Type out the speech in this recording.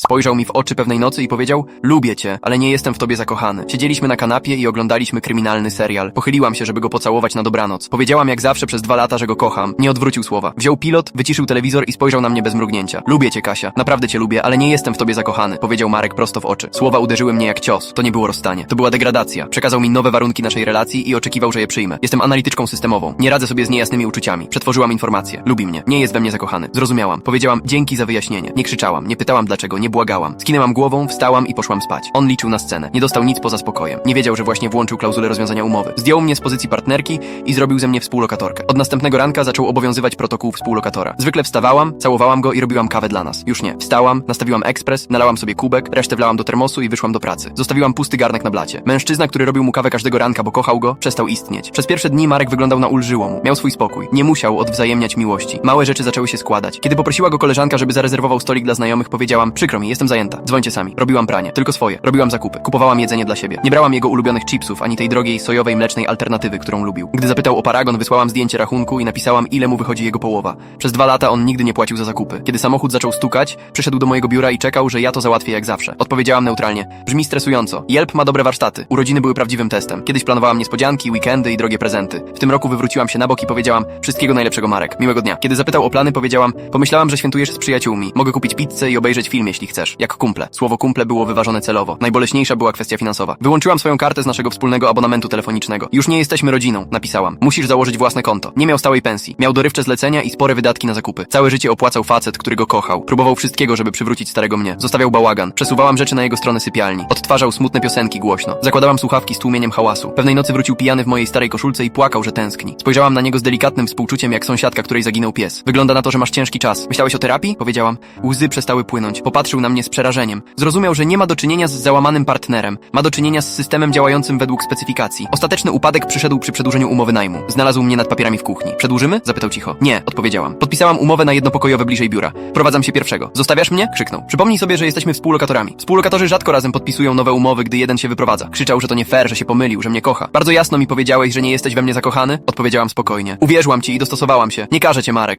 Spojrzał mi w oczy pewnej nocy i powiedział: Lubię cię, ale nie jestem w tobie zakochany. Siedzieliśmy na kanapie i oglądaliśmy kryminalny serial. Pochyliłam się, żeby go pocałować na dobranoc. Powiedziałam jak zawsze przez dwa lata, że go kocham. Nie odwrócił słowa. Wziął pilot, wyciszył telewizor i spojrzał na mnie bez mrugnięcia. Lubię cię, Kasia. Naprawdę cię lubię, ale nie jestem w tobie zakochany, powiedział Marek prosto w oczy. Słowa uderzyły mnie jak cios. To nie było rozstanie. To była degradacja. Przekazał mi nowe warunki naszej relacji i oczekiwał, że je przyjmę. Jestem analityczką systemową. Nie radzę sobie z niejasnymi uczuciami. Przetworzyłam informacje. Lubi mnie. Nie jest we mnie zakochany. Zrozumiałam. Powiedziałam dzięki za wyjaśnienie. Nie krzyczałam, nie pytałam dlaczego, nie błagałam. Skinęłam głową, wstałam i poszłam spać. On liczył na scenę. Nie dostał nic poza spokojem. Nie wiedział, że właśnie włączył klauzulę rozwiązania umowy. Zdjął mnie z pozycji partnerki i zrobił ze mnie współlokatorkę. Od następnego ranka zaczął obowiązywać protokół współlokatora. Zwykle wstawałam, całowałam go i robiłam kawę dla nas. Już nie. Wstałam, nastawiłam ekspres, nalałam sobie kubek, resztę wlałam do termosu i wyszłam do pracy. Zostawiłam pusty garnek na blacie. Mężczyzna, który robił mu kawę każdego ranka, bo kochał go, przestał istnieć. Przez pierwsze dni Marek wyglądał na ulżyło mu. Miał swój spokój. Nie musiał odwzajemniać miłości. Małe rzeczy zaczęły się składać. Kiedy poprosiła go koleżanka, żeby zarezerwował stolik dla znajomych, powiedziałam: Przykro jestem zajęta. Dzwońcie sami. Robiłam pranie. Tylko swoje. Robiłam zakupy. Kupowałam jedzenie dla siebie. Nie brałam jego ulubionych chipsów, ani tej drogiej sojowej mlecznej alternatywy, którą lubił. Gdy zapytał o paragon, wysłałam zdjęcie rachunku i napisałam, ile mu wychodzi jego połowa. Przez dwa lata on nigdy nie płacił za zakupy. Kiedy samochód zaczął stukać, przyszedł do mojego biura i czekał, że ja to załatwię jak zawsze. Odpowiedziałam neutralnie. Brzmi stresująco. Jelp ma dobre warsztaty. Urodziny były prawdziwym testem. Kiedyś planowałam niespodzianki, weekendy i drogie prezenty. W tym roku wywróciłam się na bok i powiedziałam: Wszystkiego najlepszego, Marek. Miłego dnia. Kiedy zapytał o plany, powiedziałam: Pomyślałam, że świętujesz z przyjaciółmi. Mogę kupić pizzę i obejrzeć film, jeśli chcesz. Jak kumple. Słowo kumple było wyważone celowo. Najboleśniejsza była kwestia finansowa. Wyłączyłam swoją kartę z naszego wspólnego abonamentu telefonicznego. Już nie jesteśmy rodziną, napisałam. Musisz założyć własne konto. Nie miał stałej pensji. Miał dorywcze zlecenia i spore wydatki na zakupy. Całe życie opłacał facet, który go kochał. Próbował wszystkiego, żeby przywrócić starego mnie. Zostawiał bałagan. Przesuwałam rzeczy na jego stronę sypialni. Odtwarzał smutne piosenki głośno. Zakładałam słuchawki z tłumieniem hałasu. Pewnej nocy wrócił pijany w mojej starej koszulce i płakał, że tęskni. Spojrzałam na niego z delikatnym współczuciem jak sąsiadka, której zaginął pies. Wygląda na to, że masz ciężki czas. Myślałeś o terapii? Powiedziałam. Łzy przestały płynąć. Popatrzył na mnie z przerażeniem. Zrozumiał, że nie ma do czynienia z załamanym partnerem. Ma do czynienia z systemem działającym według specyfikacji. Ostateczny upadek przyszedł przy przedłużeniu umowy najmu. Znalazł mnie nad papierami w kuchni. Przedłużymy? Zapytał cicho. Nie, odpowiedziałam. Podpisałam umowę na jednopokojowe bliżej biura. Prowadzam się pierwszego. Zostawiasz mnie? Krzyknął. Przypomnij sobie, że jesteśmy współlokatorami. Współlokatorzy rzadko razem podpisują nowe umowy, gdy jeden się wyprowadza. Krzyczał, że to nie fair, że się pomylił, że mnie kocha. Bardzo jasno mi powiedziałeś, że nie jesteś we mnie zakochany? Odpowiedziałam spokojnie. Uwierzyłam ci i dostosowałam się. Nie każę cię, Marek.